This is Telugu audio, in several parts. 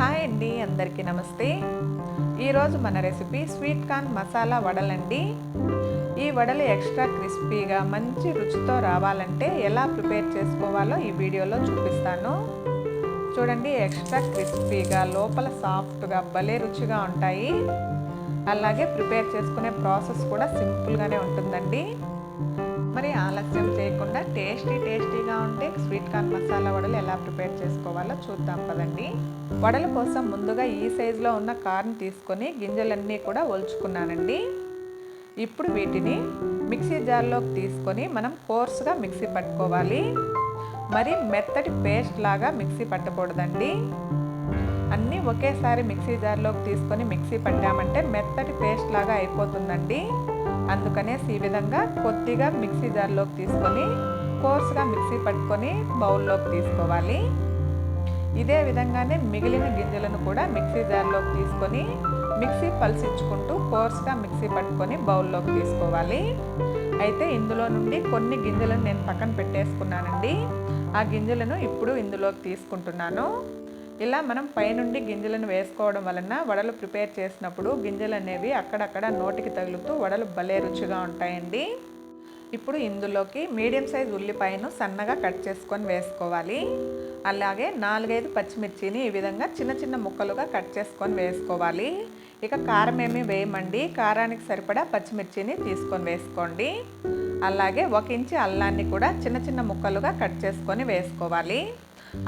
హాయ్ అండి అందరికీ నమస్తే. ఈరోజు మన రెసిపీ స్వీట్ కార్న్ మసాలా వడలండి. ఈ వడలు ఎక్స్ట్రా క్రిస్పీగా మంచి రుచితో రావాలంటే ఎలా ప్రిపేర్ చేసుకోవాలో ఈ వీడియోలో చూపిస్తాను. చూడండి ఎక్స్ట్రా క్రిస్పీగా లోపల సాఫ్ట్గా భలే రుచిగా ఉంటాయి. అలాగే ప్రిపేర్ చేసుకునే ప్రాసెస్ కూడా సింపుల్గానే ఉంటుందండి. మరి ఆలస్యం చేయకుండా టేస్టీ టేస్టీగా ఉంటే స్వీట్ కార్న్ మసాలా వడలు ఎలా ప్రిపేర్ చేసుకోవాలో చూద్దాం పదండి. వడల కోసం ముందుగా ఈ సైజులో ఉన్న కార్న్ తీసుకొని గింజలన్నీ కూడా ఒలుచుకున్నానండి. ఇప్పుడు వీటిని మిక్సీ జార్లోకి తీసుకొని మనం కోర్స్గా మిక్సీ పట్టుకోవాలి. మరి మెత్తటి పేస్ట్ లాగా మిక్సీ పట్టకూడదండి. అన్నీ ఒకేసారి మిక్సీ జార్లోకి తీసుకొని మిక్సీ పట్టామంటే మెత్తటి పేస్ట్ లాగా అయిపోతుందండి. అందుకనేసి ఈ విధంగా కొద్దిగా మిక్సీ జార్లోకి తీసుకొని కోర్స్గా మిక్సీ పట్టుకొని బౌల్లోకి తీసుకోవాలి. ఇదే విధంగానే మిగిలిన గింజలను కూడా మిక్సీ జార్లోకి తీసుకొని మిక్సీ పల్సించుకుంటూ కోర్స్గా మిక్సీ పట్టుకొని బౌల్లోకి తీసుకోవాలి. అయితే ఇందులో నుండి కొన్ని గింజలను నేను పక్కన పెట్టేసుకున్నానండి. ఆ గింజలను ఇప్పుడు ఇందులోకి తీసుకుంటున్నాను. ఇలా మనం పైనుండి గింజలను వేసుకోవడం వలన వడలు ప్రిపేర్ చేసినప్పుడు గింజలు అనేవి అక్కడక్కడ నోటికి తగులుతూ వడలు భలే రుచిగా ఉంటాయండి. ఇప్పుడు ఇందులోకి మీడియం సైజ్ ఉల్లిపాయను సన్నగా కట్ చేసుకొని వేసుకోవాలి. అలాగే నాలుగైదు పచ్చిమిర్చిని ఈ విధంగా చిన్న చిన్న ముక్కలుగా కట్ చేసుకొని వేసుకోవాలి. ఇక కారం ఏమి వేయమండి. కారానికి సరిపడా పచ్చిమిర్చిని తీసుకొని వేసుకోండి. అలాగే ఒక ఇంచి అల్లాన్ని కూడా చిన్న చిన్న ముక్కలుగా కట్ చేసుకొని వేసుకోవాలి.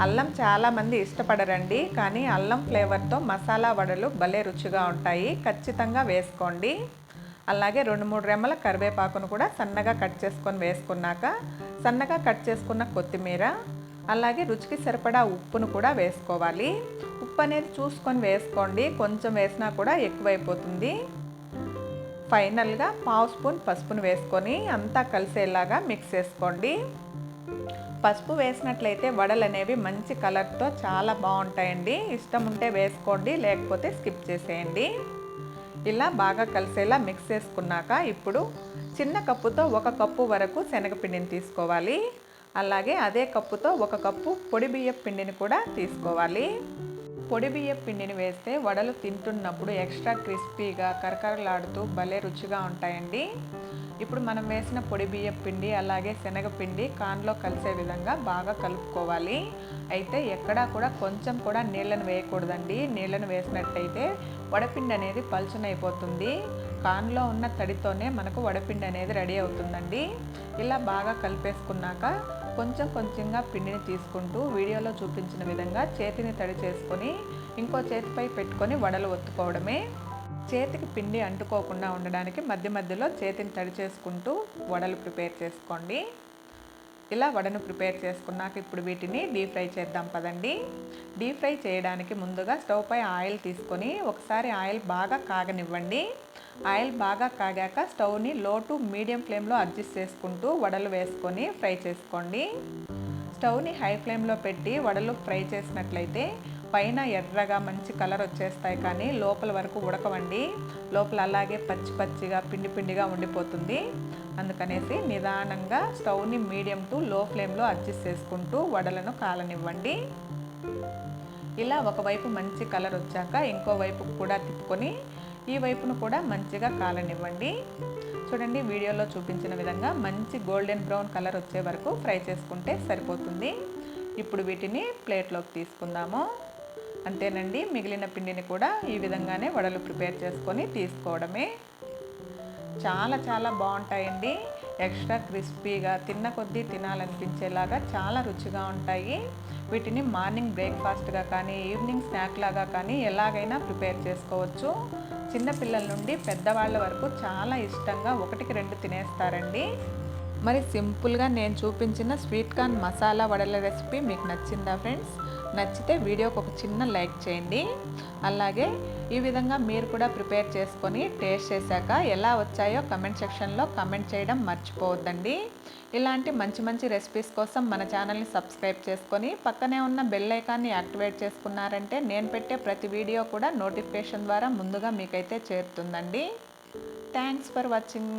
అల్లం చాలామంది ఇష్టపడరండి కానీ అల్లం ఫ్లేవర్తో మసాలా వడలు భలే రుచిగా ఉంటాయి. ఖచ్చితంగా వేసుకోండి. అలాగే రెండు మూడు రెమ్మల కరివేపాకును కూడా సన్నగా కట్ చేసుకొని వేసుకున్నాక సన్నగా కట్ చేసుకున్న కొత్తిమీర అలాగే రుచికి సరిపడా ఉప్పును కూడా వేసుకోవాలి. ఉప్పు అనేది చూసుకొని వేసుకోండి కొంచెం వేసినా కూడా ఎక్కువైపోతుంది. ఫైనల్గా పావు స్పూన్ పసుపును వేసుకొని అంతా కలిసేలాగా మిక్స్ చేసుకోండి. పసుపు వేసినట్లయితే వడలు అనేవి మంచి కలర్తో చాలా బాగుంటాయండి. ఇష్టం ఉంటే వేసుకోండి లేకపోతే స్కిప్ చేసేయండి. ఇలా బాగా కలిసేలా మిక్స్ చేసుకున్నాక ఇప్పుడు చిన్న కప్పుతో ఒక కప్పు వరకు శనగపిండిని తీసుకోవాలి. అలాగే అదే కప్పుతో ఒక కప్పు పొడి బియ్యం పిండిని కూడా తీసుకోవాలి. పొడి బియ్యం పిండిని వేస్తే వడలు తింటున్నప్పుడు ఎక్స్ట్రా క్రిస్పీగా కరకరలాడుతూ భలే రుచిగా ఉంటాయండి. ఇప్పుడు మనం వేసిన పొడి బియ్యం పిండి అలాగే శనగపిండి కాన్లో కలిసే విధంగా బాగా కలుపుకోవాలి. అయితే ఎక్కడా కూడా కొంచెం కూడా నీళ్ళను వేయకూడదండి. నీళ్ళను వేసినట్టయితే వడపిండి అనేది పలుచనైపోతుంది. కాన్లో ఉన్న తడితోనే మనకు వడపిండి అనేది రెడీ అవుతుందండి. ఇలా బాగా కలిపేసుకున్నాక కొంచెం కొంచెంగా పిండిని తీసుకుంటూ వీడియోలో చూపించిన విధంగా చేతిని తడి చేసుకొని ఇంకో చేతిపై పెట్టుకొని వడలు ఒత్తుకోవడమే. చేతికి పిండి అంటుకోకుండా ఉండడానికి మధ్య మధ్యలో చేతిని తడి చేసుకుంటూ వడలు ప్రిపేర్ చేసుకోండి. ఇలా వడను ప్రిపేర్ చేసుకున్నాక ఇప్పుడు వీటిని డీప్ ఫ్రై చేద్దాం పదండి. డీప్ ఫ్రై చేయడానికి ముందుగా స్టవ్ పై ఆయిల్ తీసుకొని ఒకసారి ఆయిల్ బాగా కాగనివ్వండి. ఆయిల్ బాగా కాగాక స్టవ్ని లో టు మీడియం ఫ్లేమ్లో అడ్జస్ట్ చేసుకుంటూ వడలు వేసుకొని ఫ్రై చేసుకోండి. స్టవ్ని హై ఫ్లేమ్లో పెట్టి వడలు ఫ్రై చేసినట్లయితే పైన ఎర్రగా మంచి కలర్ వచ్చేస్తాయి కానీ లోపల వరకు ఉడకవండి. లోపల అలాగే పచ్చి పచ్చిగా పిండి పిండిగా ఉండిపోతుంది. అందుకనేసి నిదానంగా స్టవ్ని మీడియం టు లో ఫ్లేమ్లో అడ్జస్ట్ చేసుకుంటూ వడలను కాలనివ్వండి. ఇలా ఒకవైపు మంచి కలర్ వచ్చాక ఇంకో వైపు కూడా తిప్పుకొని ఈ వైపును కూడా మంచిగా కాలనివ్వండి. చూడండి వీడియోలో చూపించిన విధంగా మంచి గోల్డెన్ బ్రౌన్ కలర్ వచ్చే వరకు ఫ్రై చేసుకుంటే సరిపోతుంది. ఇప్పుడు వీటిని ప్లేట్లోకి తీసుకుందాము. అంతేనండి మిగిలిన పిండిని కూడా ఈ విధంగానే వడలు ప్రిపేర్ చేసుకొని తీసుకోవడమే. చాలా చాలా బాగుంటాయండి. ఎక్స్ట్రా క్రిస్పీగా తిన్న కొద్దీ తినాలనిపించేలాగా చాలా రుచిగా ఉంటాయి. వీటిని మార్నింగ్ బ్రేక్ఫాస్ట్గా కానీ ఈవినింగ్ స్నాక్ లాగా కానీ ఎలాగైనా ప్రిపేర్ చేసుకోవచ్చు. చిన్నపిల్లల నుండి పెద్దవాళ్ళ వరకు చాలా ఇష్టంగా ఒకటికి రెండు తినేస్తారండి. మరి సింపుల్గా నేను చూపించిన స్వీట్ కార్న్ మసాలా వడల రెసిపీ మీకు నచ్చిందా ఫ్రెండ్స్? నచ్చితే వీడియోకి ఒక చిన్న లైక్ చేయండి. అలాగే ఈ విధంగా మీరు కూడా ప్రిపేర్ చేసుకొని టేస్ట్ చేశాక ఎలా వచ్చాయో కమెంట్ సెక్షన్లో కమెంట్ చేయడం మర్చిపోవద్దండి. ఇలాంటి మంచి మంచి రెసిపీస్ కోసం మన ఛానల్ని సబ్స్క్రైబ్ చేసుకొని పక్కనే ఉన్న బెల్ ఐకాన్ని యాక్టివేట్ చేసుకున్నారంటే నేను పెట్టే ప్రతి వీడియో కూడా నోటిఫికేషన్ ద్వారా ముందుగా మీకైతే చేరుతుందండి. Thanks for watching.